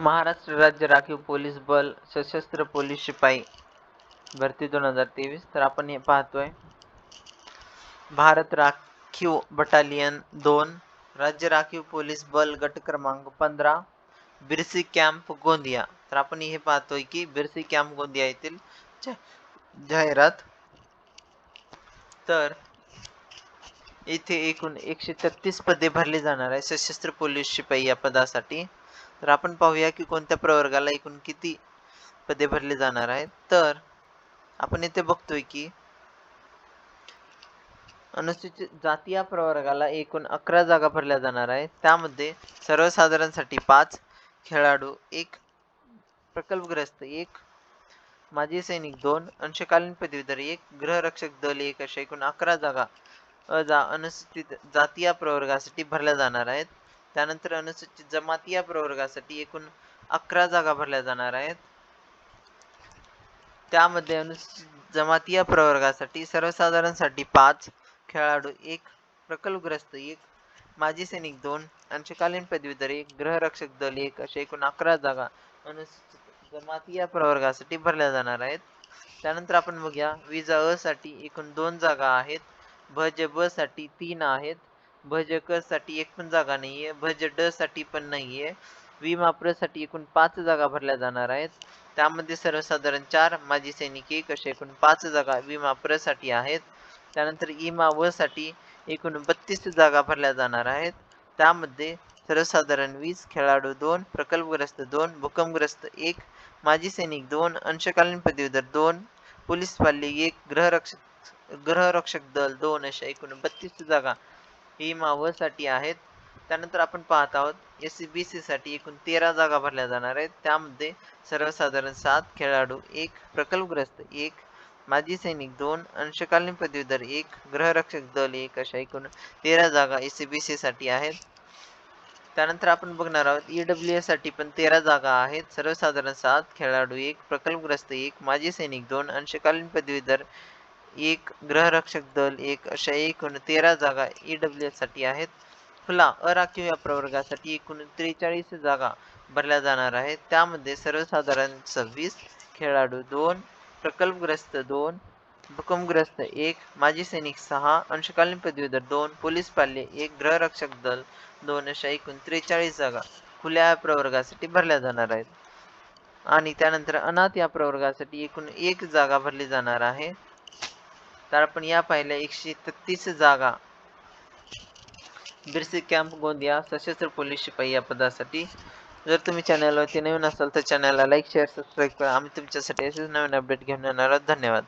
महाराष्ट्र राज्य राखीव पोलीस बल सशस्त्र पोलीस शिपाई भरती दोन हजार तेवीस. तर आपण हे पाहतोय. भारत राखीव बटालियन दोन राज्य राखीव पोलीस बल गट क्रमांक पंधरा बिरसी कॅम्प गोंदिया. तर आपण हे पाहतोय की बिरसी कॅम्प गोंदिया येथील जाहिरात. तर येथे एकूण एकशे तेहतीस पदे भरली जाणार आहे सशस्त्र पोलीस शिपाई या पदासाठी. तर आपण पाहूया की कोणत्या प्रवर्गाला एकूण किती पदे भरली जाणार आहेत. तर आपण इथे बघतोय की अनुसूचित जाती या प्रवर्गाला एकूण अकरा जागा भरल्या जाणार आहेत. त्यामध्ये सर्वसाधारणसाठी पाच खेळाडू एक प्रकल्पग्रस्त एक माजी सैनिक दोन अंशकालीन पदवीधर एक गृहरक्षक दल एक अशा एकूण अकरा जागा अजा अनुसूचित जाती या प्रवर्गासाठी भरल्या जाणार आहेत. त्यानंतर अनुसूचित जमाती या प्रवर्गासाठी एकूण अकरा जागा भरल्या जाणार आहेत. त्यामध्ये अनुसूचित जमाती या प्रवर्गासाठी सर्वसाधारणसाठी पाच खेळाडू एक प्रकल्पग्रस्त एक माजी सैनिक दोन अंशकालीन पदवीधर एक गृहरक्षक दल एक अशा एकूण अकरा जागा अनुसूचित जमाती या प्रवर्गासाठी भरल्या जाणार आहेत. त्यानंतर आपण बघूया विजा अ साठी एकूण दोन जागा आहेत. भज ब साठी तीन आहेत. भज क साठी एक पण जागा नाहीये भज ड साठी पण नाहीये. विमा प्रसाठी एकूण पाच जागा भरल्या जाणार आहेत. त्यामध्ये सर्वसाधारण चार माजी सैनिक एक अशा एकूण पाच जागा विमा प्रसाठी आहेत. त्यानंतर इमा व साठी एकूण बत्तीस जागा भरल्या जाणार आहेत. त्यामध्ये सर्वसाधारण वीस खेळाडू दोन प्रकल्पग्रस्त दोन भूकंपग्रस्त एक माजी सैनिक दोन अंशकालीन पदवीधर दोन पोलीस पाल्य एक ग्रहरक्षक ग्रहरक्षक दल दोन अशा एकूण बत्तीस जागा ही मावळसाठी आहेत. त्यानंतर आपण पाहत आहोत एस बी सी साठी एकूण तेरा जागा भरल्या जाणार आहेत. त्यामध्ये सर्वसाधारण सात खेळाडू एक प्रकल्पग्रस्त एक माजी सैनिक दोन अंशकालीन पदवीधर एक ग्रहरक्षक दल एक अशा एकूण तेरा जागा एस बी सी साठी आहेत. त्यानंतर आपण बघणार आहोत ई डब्ल्यू एससाठी पण तेरा जागा आहेत. सर्वसाधारण सात खेळाडू एक प्रकल्पग्रस्त एक माजी सैनिक दोन अंशकालीन पदवीधर एक ग्रहरक्षक दल एक अशा एकूण तेरा जागा ई डब्ल्यू एससाठी आहेत. खुला अराखीव या प्रवर्गासाठी एकूण त्रेचाळीस जागा भरल्या जाणार आहेत. त्यामध्ये सर्वसाधारण सव्वीस खेळाडू दोन प्रकल्पग्रस्त दोन भूकंपग्रस्त एक माजी सैनिक सहा अंशकालीन पदवीधर दोन पोलीस पाल्य एक ग्रहरक्षक दल दोन अशा एकूण त्रेचाळीस जागा खुल्या प्रवर्गासाठी भरल्या जाणार आहेत. आणि त्यानंतर अनाथ या प्रवर्गासाठी एकूण एक जागा भरली जाणार आहे. तर आपण या पाहिल्या एकशे तेहतीस जागा. बिरसी कॅम्प गोंदिया सशस्त्र पोलीस शिपाई या पदासाठी. जर तुम्ही चॅनलवरती नवीन असाल तर चॅनलला लाईक शेअर सबस्क्राईब करा. आम्ही तुमच्यासाठी असेच नवीन अपडेट घेऊन येणार आहोत. धन्यवाद.